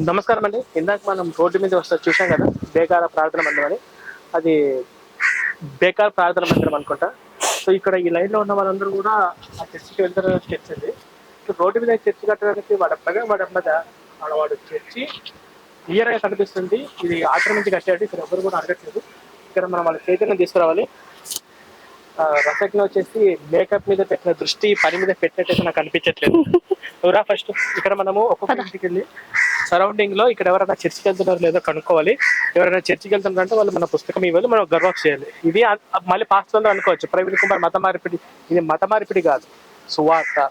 నమస్కారం అండి. ఇందాక మనం రోడ్డు మీద వస్తా చూసాం కదా బేకార ప్రార్థన మందిరం అని. అది బేకార్ ప్రార్థన మందిరం అనుకుంటా. సో ఇక్కడ ఈ లైన్లో ఉన్న వాళ్ళందరూ కూడా ఆ చర్చికి వెళ్తారు చర్చ్ అండి. సో రోడ్డు మీద చర్చి కట్టడానికి వాడప్పగా వాడమ్మద వాడు చర్చి క్లియర్గా కనిపిస్తుంది. ఇది ఆక్రమించి కట్టాడు ఇక్కడ ఎవరు కూడా అడగట్లేదు. ఇక్కడ మనం వాళ్ళ చైతన్యం తీసుకురావాలి. రసజ్ఞ వచ్చేసి మేకప్ మీద పెట్టిన దృష్టి పని మీద పెట్టినట్టయితే నాకు అనిపించట్లేదు. ఫస్ట్ ఇక్కడ మనము ఒక్కొక్క ఇంటికి వెళ్ళి సరౌండింగ్లో ఇక్కడ ఎవరైనా చర్చికి వెళ్తున్నారు లేదో కనుక్కోవాలి. ఎవరైనా చర్చికి వెళ్తున్నారు అంటే వాళ్ళు మన పుస్తకం ఇవ్వాలి మనం గర్వాక్స్ చేయాలి. ఇది మళ్ళీ పాస్ట్ అందరూ అనుకోవచ్చు. ప్రవీణ్ కుమార్ మత మార్పిడి ఇది మత మార్పిడి కాదు. సువార్త.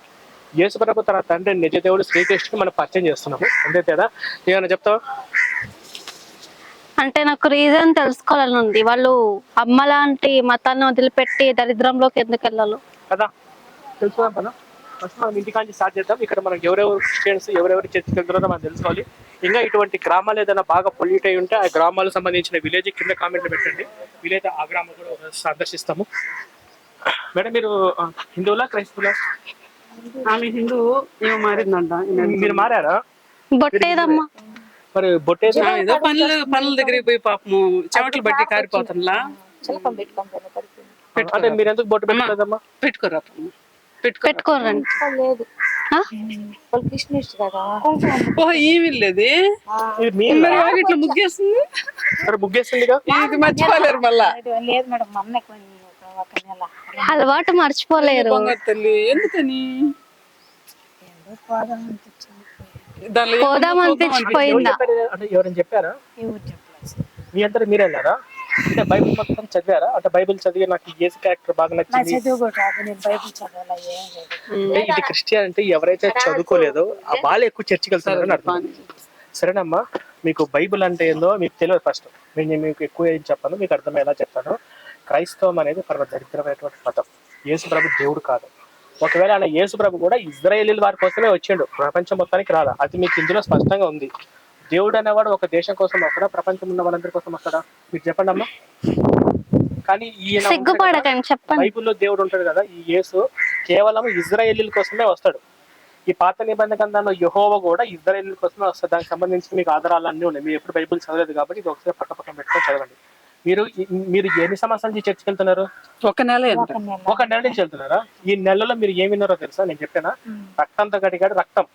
యేసు ప్రభు తన తండ్రి నిజ దేవుడు శ్రీకృష్ణుని మనం పరిచయం చేస్తున్నాము. అంతే కదా ఏమైనా చెప్తావా? అంటే నాకు రీజన్ తెలుసుకోవాలని ఉంది. వాళ్ళు అమ్మ లాంటి మతాన్ని వదిలిపెట్టి దరిద్రంలోకి ఎందుకు వెళ్ళాలి. కదా? తెలుసుకుందాం కదా ఫస్ట్ మనం ఇంటికాంచి స్టార్ట్ చేద్దాం. ఇక్కడ మనం ఎవరెవరు క్రిస్టియన్స్ ఎవరెవరు చర్చికి వెళ్తున్నారో మనం తెలుసుకోవాలి. ఇంకా ఇటువంటి గ్రామాలు ఏదైనా బాగా పొల్యూట్ అయి ఉంటే ఆ గ్రామాలకు సంబంధించిన విలేజ్ కింద కామెంట్లు పెట్టండి. వీలైతే ఆ గ్రామం కూడా ఒకసారి సందర్శిస్తాము. మేడం మీరు హిందువులా క్రైస్తవులా? ఆమె హిందూ ఏమో మారిందంట. మీరు మారారా? బొట్టేదమ్మా. మరి బొట్టేది? ఆ, ఏదో పనులు పనుల దగ్గరికి పోయి పాపము చెమటలు బట్టి అంటే మీరు ఎందుకు బొట్టు పెట్టుకోరా పెట్టుకోరండి. లేదు. ఈమె లేదు? మరి ఇట్లా ముగ్గేస్తుంది? మరి ముగ్గేసిందిగా ఇది మర్చిపోలేరు మళ్ళా. లేదు మేడం మొన్న అలవాటు మర్చిపోలేరు. తల్లి? ఎందుకని పోదాం అనిపించిపోయిందా? ఎవరైనా చెప్పారా? మీ అందరు మీరు వెళ్ళారా అంటే బైబిల్ మొత్తం చదివారా? అంటే బైబిల్ చదివి నాకు యేసు క్యారెక్టర్ బాగా నా నచ్చింది. చదువు కూడా రాదు నేను బైబిల్ చదవాలా ఏం లేదు. అంటే ఇది క్రిస్టియానిటీ ఎవరైతే చదువుకోలేదో ఆ వాళ్ళు ఎక్కువ చర్చికి వెళ్తున్నారని అర్థం. సరేనమ్మా మీకు బైబిల్ అంటే ఏందో మీకు తెలియదు ఫస్ట్ నేను మీకు ఎక్కువ ఏం చెప్పాను మీకు అర్థమయ్యేలా చెప్తాను. క్రైస్తవం అనేది పరమ దరిద్రమైనటువంటి మతం. యేసు ప్రభు దేవుడు కాదు. ఒకవేళ ఆయన యేసు ప్రభు కూడా ఇజ్రాయేలీల వారి కోసమే వచ్చిండు. ప్రపంచం మొత్తానికి రాదా అది మీకు ఇందులో స్పష్టంగా ఉంది. దేవుడు అనేవాడు ఒక దేశం కోసం వస్తాడా? ప్రపంచం ఉన్న వాళ్ళందరి కోసం వస్తాడా? మీరు చెప్పండి అమ్మా. కానీ సిగ్గుపడకండి చెప్పండి. బైబిల్లో దేవుడు ఉంటాడు కదా ఈ యేసు కేవలం ఇజ్రాయేలీల కోసమే వస్తాడు. ఈ పాత నిబంధన గ్రంథంలో యహోవ కూడా ఇజ్రాయేలీల కోసమే వస్తాడు. దానికి సంబంధించి మీకు ఆధారాలు అన్నీ ఉన్నాయి. మీరు ఎప్పుడు బైబిల్ చదవలేదు కాబట్టి ఇది ఒకసారి పక్క పక్కన పెట్టుకొని చదవండి. మీరు మీరు ఎన్ని సంవత్సరాల నుంచి చర్చికి వెళ్తున్నారు? ఒక నెల ఎంత? ఒక నెల ఒక నెల నుంచి వెళ్తున్నారా? ఈ నెలలో మీరు ఏమి విన్నారో తెలుసా? నేను చెప్పానా? రక్తంతో గడిగాడు రక్తం.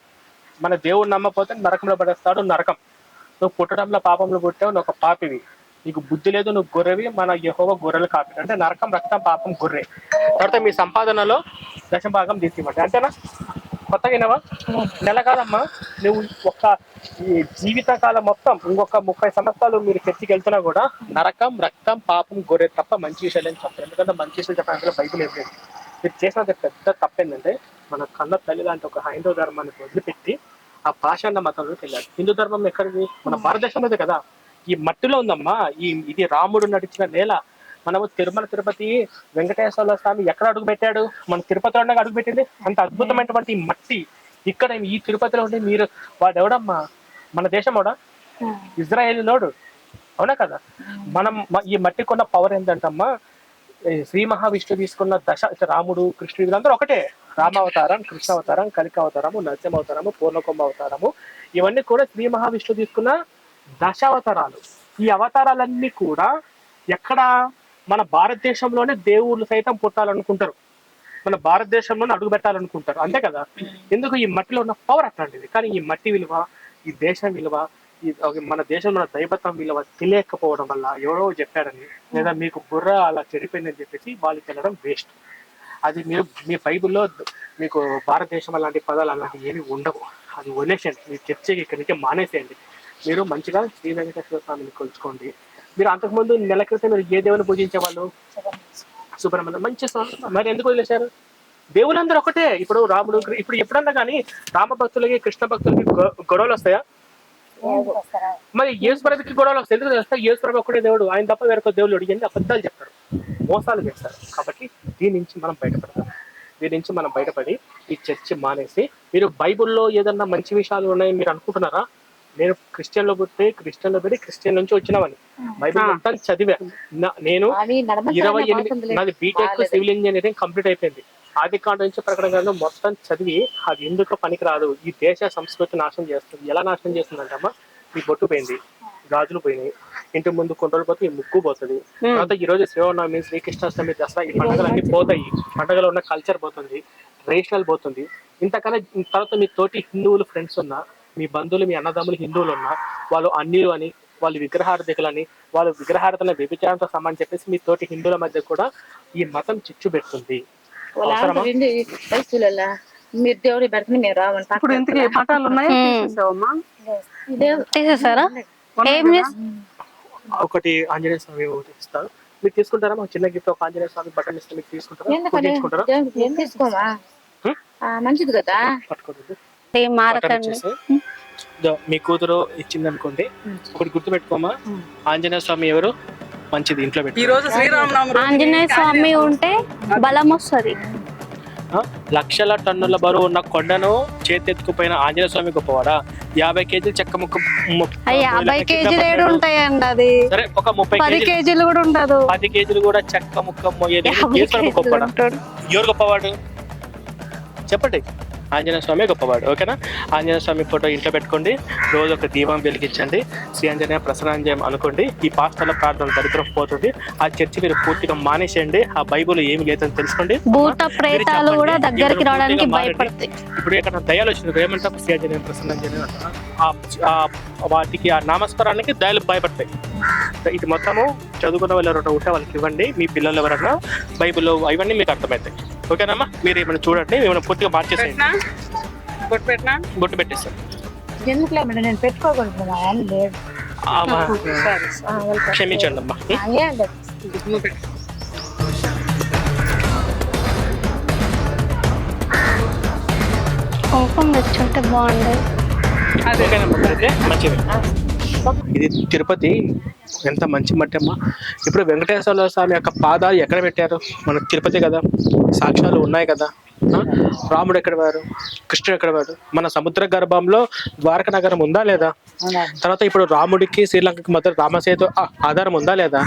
మన దేవుడు నమ్మపోతే నరకంలో పడేస్తాడు నరకం. నువ్వు పుట్టడంలో పాపంలో పుట్టావు నువ్వు ఒక పాపివి. నీకు బుద్ధి లేదు నువ్వు గొర్రెవి మన యహోవ గొర్రెలు కాపీ అంటే నరకం రక్తం పాపం గొర్రె. తర్వాత మీ సంపాదనలో దశభాగం తీసివ్వండి అంతేనా? కొత్తగా వినవా నెల కాదమ్మా నువ్వు ఒక ఈ జీవితకాలం మొత్తం ఇంకొక ముప్పై సంవత్సరాలు మీరు చర్చికి వెళ్తున్నా కూడా నరకం రక్తం పాపం గొర్రె తప్ప మంచి విషయాలు ఏం చెప్పారు ఎందుకంటే మంచి విషయాలు చెప్పడానికి బయట ఏం లేదు. మీరు చేసిన పెద్ద తప్పేందంటే మన కన్న తల్లి లాంటి ఒక హైందవ ధర్మాన్ని వదిలిపెట్టి ఆ పాషాణ మతంలోకి వెళ్ళారు హిందూ ధర్మం ఎక్కడిది? మన భారతదేశంలోదే కదా. ఈ మట్టిలో ఉందమ్మా ఈ ఇది రాముడు నడిచిన నేల. మనము తిరుమల తిరుపతి వెంకటేశ్వర స్వామి ఎక్కడ అడుగు పెట్టాడు మన తిరుపతిలో ఉండగా అడుగు పెట్టింది అంత అద్భుతమైనటువంటి ఈ మట్టి. ఇక్కడ ఈ తిరుపతిలో ఉండి మీరు వాడు ఎవడమ్మా మన దేశమోడా ఇజ్రాయేల్ నోడు అవునా కదా? మనం మ- ఈ మట్టి కొన్న పవర్ ఏంటంటమ్మా శ్రీ మహావిష్ణువు తీసుకున్న దశ రాముడు కృష్ణుడు వీళ్ళందరూ ఒకటే. రామావతారం కృష్ణ అవతారం కలిక అవతారము నరసింహ అవతారము ఇవన్నీ కూడా శ్రీ మహావిష్ణువు తీసుకున్న దశావతారాలు. ఈ అవతారాలన్నీ కూడా ఎక్కడ? మన భారతదేశంలోనే దేవుళ్ళు సైతం పుట్టాలనుకుంటారు. మన భారతదేశంలోనే అడుగు పెట్టాలనుకుంటారు. అంతే కదా? ఎందుకు? ఈ మట్టిలో ఉన్న పవర్ అట్లాంటిది. కానీ ఈ మట్టి విలువ ఈ దేశం విలువ మన దేశంలో ఉన్న దైవత్వం విలువ తెలియకపోవడం వల్ల ఎవరో చెప్పారని లేదా మీకు బుర్ర అలా చెడిపోయిందని చెప్పేసి వాళ్ళకి వెళ్ళడం వేస్ట్ అది మీరు మీ బైబిల్లో మీకు భారతదేశం అలాంటి పదాలు అలాంటివి ఏమి ఉండవు. అది వదిలేసేయండి. మీరు చర్చకి ఇక్కడి నుంచి మానేసేయండి. మీరు మంచిగా శ్రీ వెంకటేశ్వర స్వామిని కొలుచుకోండి. మీరు అంతకుముందు నెల క్రితం మీరు ఏ దేవుని పూజించే వాళ్ళు సుబ్రహ్మణ్యం. మంచి స్వామి. మరి ఎందుకు వదిలేశారు? దేవులందరూ ఒకటే. ఇప్పుడు రాముడు ఇప్పుడు ఎప్పుడన్నా కానీ రామ భక్తులకి కృష్ణ భక్తులకి గొడవలు వస్తాయా? మరి యేసుప్రభుకి గొడవలు వస్తాయి ఎందుకు తెలుస్తా యేసుప్రభు ఒకటే దేవుడు ఆయన తప్ప వేరొక దేవుడు ఇవన్నీ అబద్ధాలు చెప్తారు. మోసాలు చేస్తారు. కాబట్టి దీని నుంచి మనం బయటపడతాం. దీని నుంచి మనం బయటపడి ఈ చర్చి మానేసి మీరు బైబిల్లో ఏదన్నా మంచి విషయాలు ఉన్నాయని మీరు అనుకుంటున్నారా? నేను క్రిస్టియన్లో పుట్టి క్రిస్టియన్లో పెట్టి క్రిస్టియన్ నుంచి వచ్చినవని బైబిల్ మొత్తం చదివా. నేను ఇరవై ఎనిమిది నాది బీటెక్ సివిల్ ఇంజనీరింగ్ కంప్లీట్ అయిపోయింది. ఆది కాండ నుంచి ప్రకటన గ్రంథం మొత్తం చదివి అది ఎందుకు పనికిరాదు? ఈ దేశ సంస్కృతి నాశనం చేస్తుంది. ఎలా నాశనం చేస్తుందంటే అమ్మా ఈ బొట్టు పోయింది. గాజులు పోయినాయి. ఇంటి ముందు కొన్ని రోజులు పోతే ఈ ముగ్గు పోతుంది. తర్వాత ఈ రోజు శ్రీరామనవమి శ్రీకృష్ణాష్టమి దసరా ఈ పండుగలు అన్ని పోతాయి పండుగలో ఉన్న కల్చర్ పోతుంది. రేషనల్ పోతుంది. ఇంతకన్నా తర్వాత మీ తోటి హిందువులు ఫ్రెండ్స్ ఉన్నా మీ బంధువులు మీ అన్నదమ్ములు హిందువులు ఉన్నా వాళ్ళు అన్యులు అని వాళ్ళు విగ్రహార్థికులని వాళ్ళు విగ్రహార్థన వ్యభిచారంతో సమానం చెప్పేసి మీ తోటి హిందువుల మధ్య కూడా ఈ మతం చిచ్చు పెడుతుంది? వయసులలో మీరు దేవుడి పెడుతుంది మీరు రావండి ఇప్పుడు ఇంతకీ పటాలు ఉన్నాయా? మ్మ్. తీసేసావమ్మా? తీసేసారా? ఏం చేస్- ఒకటి ఆంజనేయ స్వామి ఒకటి ఇస్తారు. మీరు తీసుకుంటారా? మాకు చిన్న గిఫ్ట్ ఒక ఆంజనేయ స్వామి బటన్ ఇస్తే మీరు తీసుకుంటారా? మంచిది కదా? మీ కూతురు ఇచ్చింది అనుకోండి ఒకటి గుర్తు పెట్టుకోమా ఆంజనేయ స్వామి ఎవరు? మంచిది ఇంట్లో ఈ పెట్టి రోజు శ్రీరామనవమి ఆంజనేయ స్వామి ఉంటే బలం వస్తుంది. లక్షల టన్నుల బరువు ఉన్న కొండను చేతెత్తుకుపోయిన ఆంజనేయ స్వామి గొప్పవాడా? యాభై కేజీలు చెక్క ముక్క యాభై కింద కేజీలు ఏడు. ఉంటాయండి అది. సరే ఒక ముప్పై పది కేజీలు. కేజీలు కూడా ఉండదు. పది కేజీలు కూడా చెక్క ముక్క మొయ్యలేదు యాభై ఏ స్వామి కేజీలు గొప్పవాడా ఎవరు గొప్పవాడు? చెప్పండి. ఆంజనేయ స్వామి గొప్పవాడు ఓకేనా? ఆంజనేయ స్వామి ఫోటో ఇంట్లో పెట్టుకోండి రోజు ఒక దీపం వెలిగించండి శ్రీ ఆంజనేయ ప్రసన్నాంజయం అనుకోండి ఈ పాస్టర్ల ప్రార్థన దరిద్రం పోతుంది ఆ చర్చి మీరు పూర్తిగా మానేసేయండి ఆ బైబుల్ ఏమి లేదని తెలుసుకోండి భూత ప్రేతాలు చెప్పండి. కూడా దగ్గరికి ఇప్పుడు రావడానికి. భయపడతాయి. ఇప్పుడు ఇక్కడ దయాలు వచ్చింది ఏమంటాం శ్రీ ఆంజనేయ ప్రసన్నాంజనేయ వాటికి ఆ నామస్కారానికి దయాలు భయపడతాయి. ఇది మొత్తము చదువుకున్న వాళ్ళు ఎవరైనా ఉంటే వాళ్ళకి ఇవ్వండి మీ పిల్లలు ఎవరైనా బైబిల్ ఇవన్నీ మీకు అర్థమవుతాయి. ఓకేనమ్మా? మీరు ఏమైనా చూడండి ఏమైనా పూర్తిగా మార్చేసేయండి బొట్టు పెట్టినా? బొట్టు పెట్టేస్తాను ఎందుకులే మేడం? నేను పెట్టుకోకూడదు లేదు. క్షమించండి అమ్మా. కుంకుమ తెచ్చుంటే బాగుండేది అదే. మంచిది. ఇది తిరుపతి. ఎంత మంచి మట్టి అమ్మా ఇప్పుడు వెంకటేశ్వర స్వామి యొక్క పాదాలు ఎక్కడ పెట్టారు? మన తిరుపతి కదా. సాక్ష్యాలు ఉన్నాయి కదా. రాముడు ఎక్కడ వారు? కృష్ణుడు ఎక్కడ వారు? మన సముద్ర గర్భంలో ద్వారక నగరం ఉందా లేదా? తర్వాత ఇప్పుడు రాముడికి శ్రీలంకకి మధ్య రామసేతు ఆధారం ఉందా లేదా?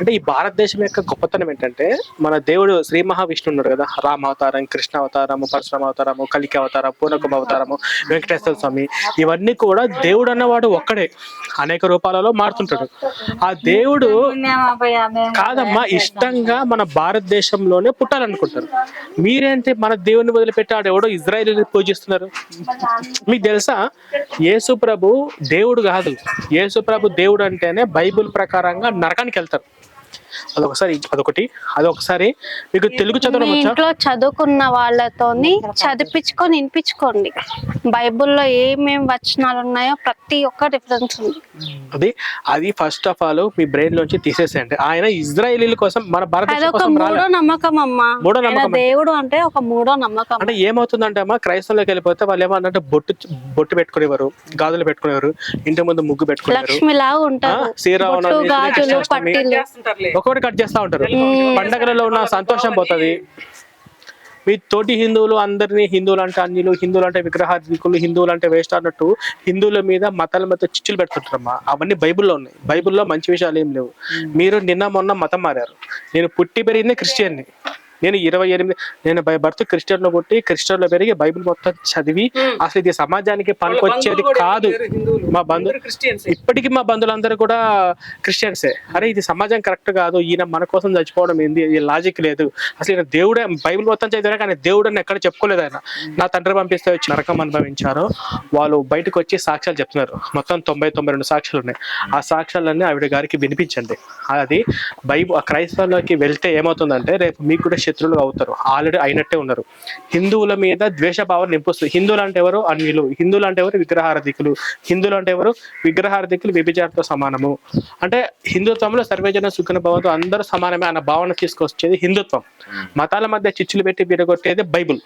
అంటే ఈ భారతదేశం యొక్క గొప్పతనం ఏంటంటే మన దేవుడు శ్రీ మహావిష్ణు ఉన్నాడు కదా. రామ అవతారం కృష్ణ అవతారము పరశురామ అవతారము కలికి అవతారం పూర్ణకుమ అవతారము వెంకటేశ్వర స్వామి. ఇవన్నీ కూడా దేవుడు అన్నవాడు ఒక్కడే. అనేక రూపాలలో మారుతుంటాడు. ఆ దేవుడు కాదమ్మా ఇష్టంగా మన భారతదేశంలోనే పుట్టాలనుకుంటారు. మీరేంటి మన దేవుని వదిలిపెట్టాడు ఎవడో ఇజ్రాయల్ పూజిస్తున్నారు. మీకు తెలుసా? యేసు ప్రభు దేవుడు కాదు. యేసు ప్రభు దేవుడు అంటేనే బైబిల్ ప్రకారంగా నరకానికి వెళ్తారు. అదొకసారి అదొకటి. అదొకసారి మీకు తెలుగు చదవడం మీ ఇంట్లో చదువుకున్న వాళ్ళతోని చదివించుకొని వినిపించుకోండి. బైబిల్లో ఏమేమి వచనాలు ఉన్నాయో ప్రతి ఒక్క డిఫరెన్స్ ఉంది. అది అది ఫస్ట్ ఆఫ్ ఆల్ మీ బ్రెయిన్ లోంచి తీసేసేయండి. ఆయన ఇజ్రాయేలీల కోసం మన భారతదేశం అదొక కోసం రాలే. మూడో నమ్మకం అమ్మా. ఆయన నమ్మకం. దేవుడు అంటే ఒక మూడో నమ్మకం. అంటే ఏమవుతుందంటే అమ్మా క్రైస్తవులోకి వెళ్ళిపోతే వాళ్ళు ఏమన్నంటే బొట్టు బొట్టు పెట్టుకునేవారు గాజులు పెట్టుకునేవారు ఇంటి ముందు ముగ్గు పెట్టుకునేవారు. లక్ష్మి లాగా ఆ, ఉంటారు శ్రీరామనవమి, బొట్టు, గాజులు శ్రీకృష్ణాష్టమి. పట్టీలు. చేస్తుంటారులే. ఒక్కొక్కటి కట్ చేస్తా ఉంటారు. పండగలలో ఉన్న సంతోషం పోతుంది. మీ తోటి హిందువులు అందరినీ హిందువులు అంటే అన్యులు హిందువులు అంటే విగ్రహాధికులు హిందువులు అంటే వేస్ట్ అన్నట్టు హిందువుల మీద మతాల మీద చిచ్చులు పెడుతుంటారమ్మా అవన్నీ బైబిల్లో ఉన్నాయి. బైబిల్లో మంచి విషయాలు ఏం లేవు. మీరు నిన్న మొన్న మతం మారారు. నేను పుట్టి పెరిగింది క్రిస్టియన్ని. నేను ఇరవై ఎనిమిది నేను బై బర్త్ క్రిస్టియన్లో పుట్టి క్రిస్టియన్లో పెరిగి బైబిల్ మొత్తం చదివి అసలు ఇది సమాజానికి పనికొచ్చేది కాదు. మా బంధు క్రిస్టియన్స్. ఇప్పటికీ మా బంధువులందరూ కూడా క్రిస్టియన్సే. అరే ఇది సమాజం కరెక్ట్ కాదు. ఈయన మన కోసం చచ్చిపోవడం ఏంది? లాజిక్ లేదు. అసలు ఈయన దేవుడే బైబిల్ మొత్తం చదివారు కానీ దేవుడు అని ఎక్కడ చెప్పుకోలేదు ఆయన. నా తండ్రి పంపిస్తే వచ్చి నరకం అనుభవించారు. వాళ్ళు బయటకు వచ్చి సాక్ష్యాలు చెప్తున్నారు. మొత్తం తొంభై తొంభై రెండు సాక్ష్యాలు ఉన్నాయి. ఆ సాక్ష్యాలన్నీ ఆవిడ గారికి వినిపించండి. అది బైబుల్ క్రైస్తవంలోకి వెళ్తే ఏమవుతుందంటే రేపు మీకు కూడా శత్రువులు అవుతారు. ఆల్రెడీ అయినట్టే ఉన్నారు. హిందువుల మీద ద్వేషభావం నింపుస్తుంది హిందువులు అంటే ఎవరు? అన్యులు. హిందువులు అంటే ఎవరు? విగ్రహారధికులు. హిందువులు అంటే ఎవరు? విగ్రహారధికులు వ్యభిచారంతో సమానము. అంటే హిందుత్వంలో సర్వేజన సుఖన భావంతో అందరూ సమానమే అన్న భావన తీసుకొచ్చేది హిందుత్వం. మతాల మధ్య చిచ్చులు పెట్టి విరగొట్టేది బైబుల్.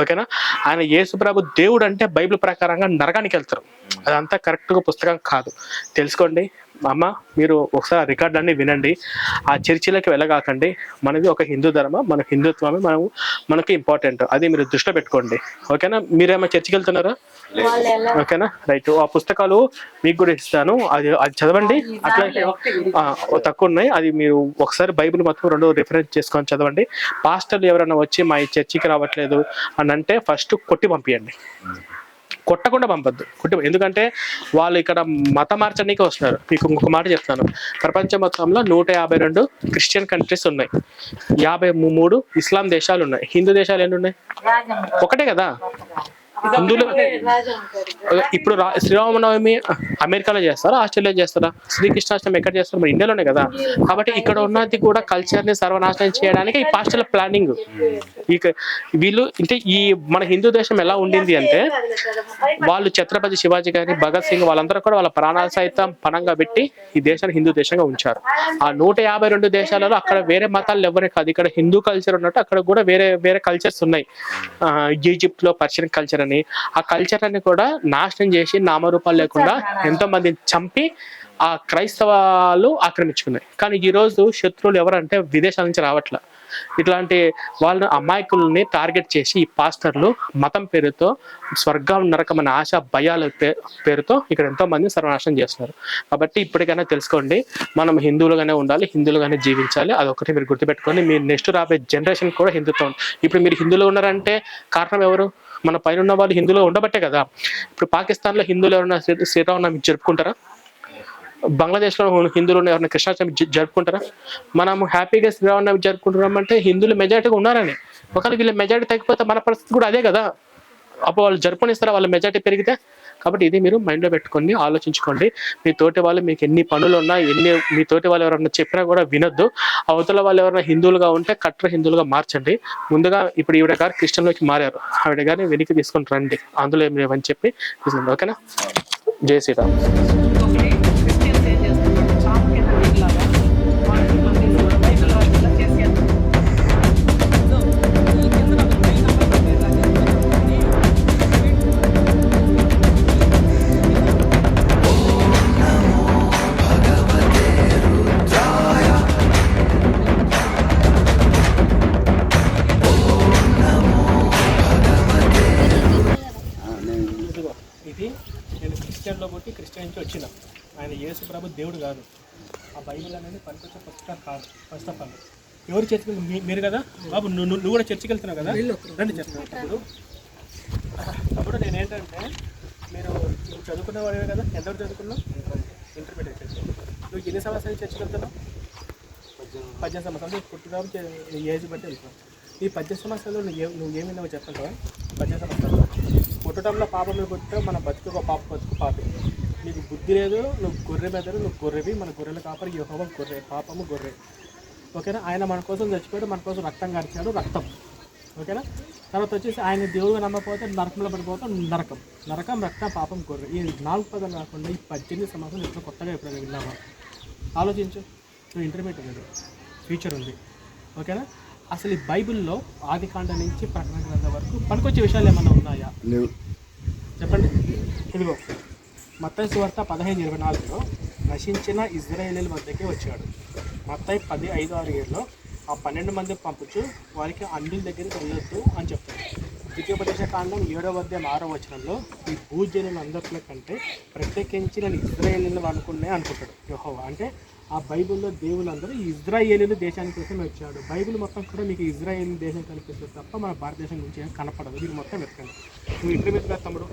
ఓకేనా? ఆయన యేసు ప్రభు దేవుడు అంటే బైబిల్ ప్రకారంగా నరకానికి వెళ్తారు. అదంతా కరెక్ట్గా పుస్తకం కాదు. తెలుసుకోండి. అమ్మ మీరు ఒకసారి రికార్డ్ అన్ని వినండి. ఆ చర్చిలకు వెళ్ళగాకండి. మనది ఒక హిందూ ధర్మం మన హిందుత్వమే మనం మనకి ఇంపార్టెంట్ అది మీరు దృష్టిలో పెట్టుకోండి. ఓకేనా? మీరేమో చర్చికి వెళ్తున్నారా? ఓకేనా? రైట్. ఆ పుస్తకాలు మీకు కూడా ఇస్తాను. అది అది చదవండి. అట్లా తక్కువ ఉన్నాయి అది మీరు ఒకసారి బైబిల్ మొత్తం రెండు రిఫరెన్స్ చేసుకొని చదవండి. పాస్టర్లు ఎవరైనా వచ్చి మా ఈ చర్చికి రావట్లేదు అని అంటే ఫస్ట్ కొట్టి పంపించండి కొట్టకుండా పంపద్దు. కొట్టి ఎందుకంటే వాళ్ళు ఇక్కడ మత మార్చడానికి వస్తున్నారు. మీకు ఇంకొక మాట చెప్తాను. ప్రపంచం మొత్తంలో నూట యాభై రెండు క్రిస్టియన్ కంట్రీస్ ఉన్నాయి. యాభై మూడు ఇస్లాం దేశాలు ఉన్నాయి. హిందూ దేశాలు ఎన్ని ఉన్నాయి? ఒకటే కదా? హిందువులు ఇప్పుడు రా- శ్రీరామనవమి అమెరికాలో చేస్తారా ఆస్ట్రేలియా చేస్తారా? శ్రీకృష్ణాష్టమి ఎక్కడ చేస్తారు? మన ఇండియాలోనే కదా. కాబట్టి ఇక్కడ ఉన్నది కూడా కల్చర్ని సర్వనాశనం చేయడానికి ఈ పాస్టల్ ప్లానింగ్ ఇక వీళ్ళు అంటే ఈ మన హిందూ దేశం ఎలా ఉండింది అంటే వాళ్ళు ఛత్రపతి శివాజీ గారి భగత్ సింగ్ వాళ్ళందరూ కూడా వాళ్ళ ప్రాణాలు సైతం పణంగా పెట్టి ఈ దేశాన్ని హిందూ దేశంగా ఉంచారు. ఆ నూట యాభై రెండు దేశాలలో అక్కడ వేరే మతాలు ఎవరే కాదు. ఇక్కడ హిందూ కల్చర్ ఉన్నట్టు అక్కడ కూడా వేరే వేరే కల్చర్స్ ఉన్నాయి. ఈజిప్ట్లో పర్షియన్ కల్చర్ అని ఆ కల్చర్ అని కూడా నాశనం చేసి నామరూపాలు లేకుండా ఎంతో మందిని చంపి ఆ క్రైస్తవాలు ఆక్రమించుకున్నాయి. కానీ ఈ రోజు శత్రువులు ఎవరంటే విదేశాల నుంచి రావట్లా. ఇట్లాంటి వాళ్ళ అమాయకుల్ని టార్గెట్ చేసి ఈ పాస్టర్లు మతం పేరుతో స్వర్గం నరకం అనే ఆశ భయాల పేరుతో ఇక్కడ ఎంతో మంది సర్వనాశనం చేస్తున్నారు. కాబట్టి ఇప్పటికైనా తెలుసుకోండి మనం హిందువులుగానే ఉండాలి హిందువులుగానే జీవించాలి. అదొకటి మీరు గుర్తుపెట్టుకోండి. మీ నెక్స్ట్ రాబోయే జనరేషన్ కూడా హిందుత్వం. ఇప్పుడు మీరు హిందువులు ఉన్నారంటే కారణం ఎవరు? మన పైన ఉన్న వాళ్ళు హిందువులు ఉండబట్టే కదా. ఇప్పుడు పాకిస్తాన్లో హిందువులు ఎవరైనా శ్రీరామనవమి జరుపుకుంటారా? బంగ్లాదేశ్లో హిందువులు ఎవరైనా కృష్ణాష్టమి జరుపుకుంటారా? మనం హ్యాపీగా శ్రీరామనవమి జరుపుకుంటున్నాం అంటే హిందువులు మెజారిటీగా ఉన్నారని. ఒకవేళ వీళ్ళ మెజారిటీ తగ్గిపోతే మన పరిస్థితి కూడా అదే కదా. అప్పుడు వాళ్ళు జరుపునిస్తారా వాళ్ళ మెజారిటీ పెరిగితే కాబట్టి ఇది మీరు మైండ్లో పెట్టుకొని ఆలోచించుకోండి. మీ తోటి వాళ్ళు మీకు ఎన్ని పనులు ఉన్నా ఎన్ని మీ తోటి వాళ్ళు ఎవరైనా చెప్పినా కూడా వినొద్దు. అవతల వాళ్ళు ఎవరైనా హిందువులుగా ఉంటే కట్టర్ హిందువులుగా మార్చండి. ముందుగా ఇప్పుడు ఈవిడ గారు క్రిస్టియన్లోకి మారారు. ఆవిడ గారిని వెనక్కి తీసుకొని రండి. అందులో ఏం లేవని చెప్పి ఓకేనా? జై శ్రీరామ్. యేసు ప్రభు దేవుడు కాదు ఆ బైబిల్ అనేది పనికొచ్చే పుస్తకం కాదు ఫస్ట్ ఆఫ్ ఆల్ ఎవరు చర్చికి మీరు కదా బాబు నువ్వు నువ్వు కూడా చర్చికి వెళ్తున్నావు కదా రండి తమ్ముడు తమ్ముడు నేను ఏంటంటే మీరు నువ్వు చదువుకున్న వాడివే కదా ఎంతవరకు చదువుకున్నావు ఇంటర్మీడియట్ చర్చి నువ్వు ఎన్ని సంవత్సరాలు చర్చికి వెళ్తున్నావు పద్దెనిమిది సంవత్సరాలు నీ ఏజ్ బట్టి వెళ్తున్నావు ఈ పద్దెనిమిది సంవత్సరాలు నువ్వు ఏ- నువ్వు ఏమి విన్నావో చెప్పంటావా పద్దెనిమిది సంవత్సరాలు పుట్టడంలో పాపం పుట్టావు మన బతుకు ఒక పాప బతుకు పాపి నీకు బుద్ధి లేదు నువ్వు గొర్రె మెదడు నువ్వు గొర్రెవి మన గొర్రెల కాపరి యెహోవా గొర్రె పాపము గొర్రె. ఓకేనా? ఆయన మన కోసం చచ్చిపోయాడు మన కోసం రక్తం గడిచాడు రక్తం. ఓకేనా? తర్వాత వచ్చేసి ఆయన దేవుడు నమ్మకపోతే నరకంలో పడిపోతే నరకం. నరకం రక్తం పాపం గొర్రె. ఈ నాలుగు పదాలు కాకుండా ఈ పద్దెనిమిది సంవత్సరాలు ఇప్పుడు కొత్తగా ఎప్పుడైనా విన్నావా? ఆలోచించు. నువ్వు ఇంటర్మీడియట్ ఉంది. ఫ్యూచర్ ఉంది. ఓకేనా? అసలు ఈ బైబిల్లో ఆది కాండ నుంచి ప్రకటన గ్రంథం వరకు పనికొచ్చే విషయాలు ఏమైనా ఉన్నాయా? చెప్పండి. ఇదిగో. మత్తయి సువార్త పదహైదు ఇరవై నాలుగులో నశించిన ఇజ్రాయేలీల వద్దకే వచ్చాడు. మత్తయి పది ఐదు ఆరు ఏడులో ఆ పన్నెండు మంది పంపుచు వారికి అన్నిల దగ్గరికి వెళ్ళొద్దు అని చెప్తాడు ద్వితీయోపదేశ కాండం ఏడవ అధ్యాయం ఆరో వచనంలో ఈ భూజనులందరిలో కంటే ప్రత్యేకించి నేను ఇజ్రాయేలీలు అనుకునే అనుకుంటాడు. యెహోవా అంటే ఆ బైబిల్లో దేవులందరూ ఈ ఇజ్రాయేలీలు దేశానికి కోసం వచ్చాడు బైబిల్ మొత్తం కూడా మీకు ఇజ్రాయేల్ దేశం కనిపిస్తుంది తప్ప మన భారతదేశం గురించి కనపడదు. మీరు మొత్తం వెతకండి. నువ్వు ఇంటర్మీడియట్ తమ్ముడు.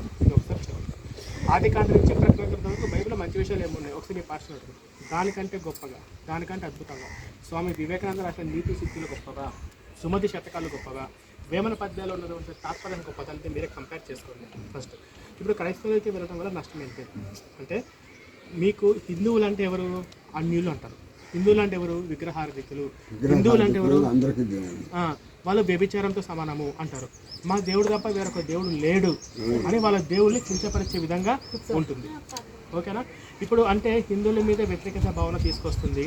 ఆది కాండ నుంచి ప్రకటన గ్రంథం వరకు బైబిల్లో మంచి విషయాలు ఏమున్నాయి? ఒకసారి మీ పార్సల్ దానికంటే గొప్పగా దానికంటే అద్భుతంగా. స్వామి వివేకానంద రాసిన నీతి సిద్ధులు గొప్పగా సుమతి శతకాలు గొప్పగా వేమన పద్యాలు ఉన్నటువంటి తాత్పర్యం గొప్పదంటే మీరే కంపేర్ చేసుకోండి. ఫస్ట్ ఇప్పుడు క్రైస్తవులకి వెళ్ళడం వల్ల నష్టం ఏంటి? అంటే మీకు హిందువులు అంటే ఎవరు? అన్యులు అంటారు. హిందువులు అంటే ఎవరు? విగ్రహారధికులు. హిందువులు అంటే ఎవరు? వాళ్ళు వ్యభిచారంతో సమానము అంటారు. మా దేవుడు తప్ప వేరొక దేవుడు లేడు అని వాళ్ళ దేవుడిని కించపరిచే విధంగా ఉంటుంది. ఓకేనా? ఇప్పుడు అంటే హిందువుల మీద వ్యతిరేకత భావన తీసుకొస్తుంది.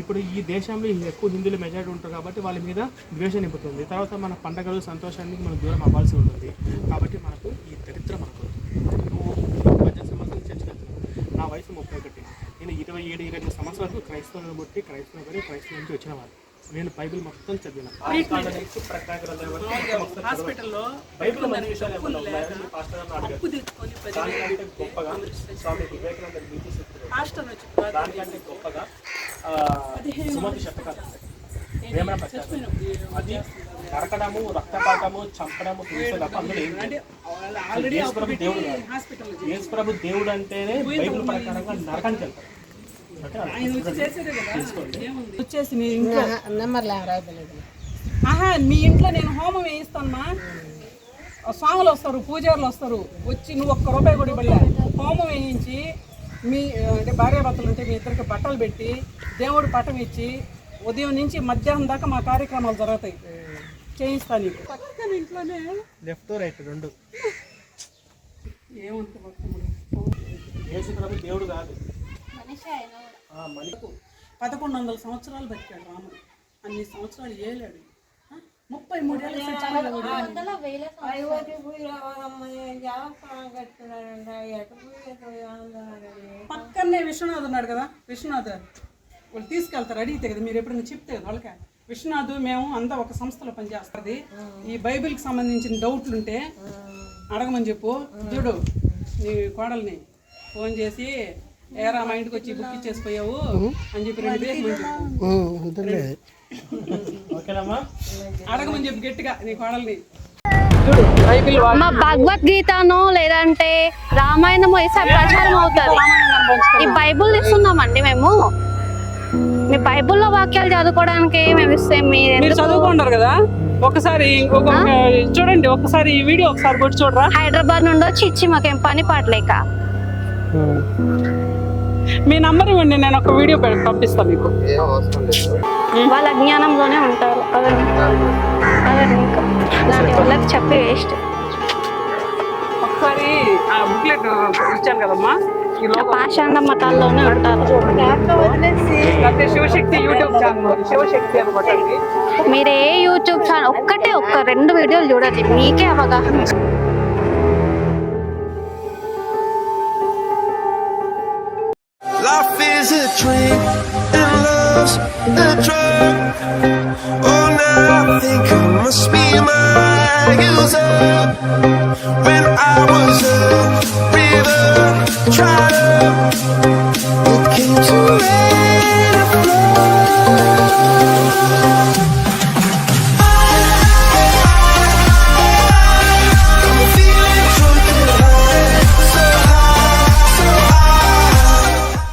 ఇప్పుడు ఈ దేశంలో ఎక్కువ హిందువులు మెజారిటీ ఉంటారు కాబట్టి వాళ్ళ మీద ద్వేషం నింపుతుంది. తర్వాత మన పండగలు సంతోషానికి మనం దూరం అవ్వాల్సి ఉంటుంది. కాబట్టి మనకు ఈ దరిద్రం మనకు నువ్వు పద్దెనిమిది సంవత్సరాలు చర్చకు నా వయసు ముప్పై ఒకటి. వరకు క్రైస్తవులను బట్టి క్రైస్తవులు కానీ క్రైస్తవ నుంచి వచ్చిన వాళ్ళు. నేను బైబిల్ మొత్తం చదివిన. హాస్పిటల్లో బైబిల్ మంచి విషయాలు. అప్పు తెచ్చుకొని గొప్పగా స్వామి వివేకానంద నీతి సూత్రాలు. హాస్టల్ వచ్చి ప్రార్థన దానికంటే గొప్పగా ఆ, సుమతి శతకాలు వేమన పట్టాలు అది నరకడము రక్తపాతము చంపడము తప్ప అందులో ఏం లేదు. ఆల్రెడీ యేసు ప్రభు దేవుడు యేసు ప్రభు దేవుడు అంటేనే బైబిల్ ప్రకారంగా నరకానికి వెళ్తారు వచ్చేసి మీ ఇంట్లో. నెంబర్లు ఆహా మీ ఇంట్లో నేను హోమం వేయిస్తానమ్మా. స్వాములు వస్తారు పూజారులు వస్తారు. వచ్చి నువ్వు ఒక్క రూపాయి కూడా ఇవ్వలే. హోమం వేయించి మీ అంటే భార్యాభర్తలు ఉంటే మీ ఇద్దరికి బట్టలు పెట్టి దేవుడు పటం ఇచ్చి ఉదయం నుంచి మధ్యాహ్నం దాకా మా కార్యక్రమాలు జరుగుతాయి. చేయిస్తాను నీకు. పక్కన ఇంట్లోనే. లెఫ్ట్ రైట్ రెండు. ప్రభు దేవుడు కాదు. మనిషి పదకొండు వందల సంవత్సరాలు బతికాడు రాముడు. అన్ని సంవత్సరాలు ఏలాడు? ముప్పై మూడేళ్ళ సంవత్సరాలు. పక్కనే విశ్వనాథ్ ఉన్నాడు కదా విశ్వనాథ్. వాళ్ళు తీసుకెళ్తారు అడిగితే కదా మీరు ఎప్పుడైనా చెప్తే కదా వాళ్ళకి. విశ్వనాథ్ మేము అంతా ఒక సంస్థలో పనిచేస్తుంది. ఈ బైబిల్కి సంబంధించిన డౌట్లు ఉంటే అడగమని చెప్పు. చూడు నీ కోడల్ని ఫోన్ చేసి ఏరా మా ఇంటికి వచ్చి బుక్ ఇచ్చేసిపోయావు అని చెప్పి రెండు అడగమని చెప్పి గట్టిగా నీ కోడల్ని. మా భగవద్గీతను లేదంటే రామాయణము వేసే ప్రచారం అవుతుంది. ఈ బైబుల్ ఇస్తున్నామండి మేము. మీ బైబుల్లో వాక్యాలు చదువుకోవడానికి మేము ఇస్తే మీరు మీరు చదువుకుంటారు కదా? ఒకసారి ఇంకొక చూడండి ఒకసారి ఈ వీడియో ఒకసారి కొట్టి చూడరా? హైదరాబాద్ నుండి వచ్చి ఇచ్చి మాకేం పని పాటలేక మీ నంబర్ ఇవ్వండి నేను ఒక వీడియో పంపిస్తాను మీకు. వాళ్ళ అజ్ఞానంలోనే ఉంటారు. దాని వాళ్ళకి చెప్పి వేస్ట్. ఒకసారి ఆ బుక్లెట్ ఇచ్చాను కదమ్మా. పాషాండ మతాల్లోనే ఉంటారు. శివశక్తి యూట్యూబ్ ఛానల్ శివశక్తి అనమాట. మీరు ఏ యూట్యూబ్ ఛానల్ ఒక్కటే ఒక్క రెండు వీడియోలు చూడండి మీకే అవగాహన. is a dream and love's a drug. Oh, now I think I must be my years up. When I was a river tribe, it came too late.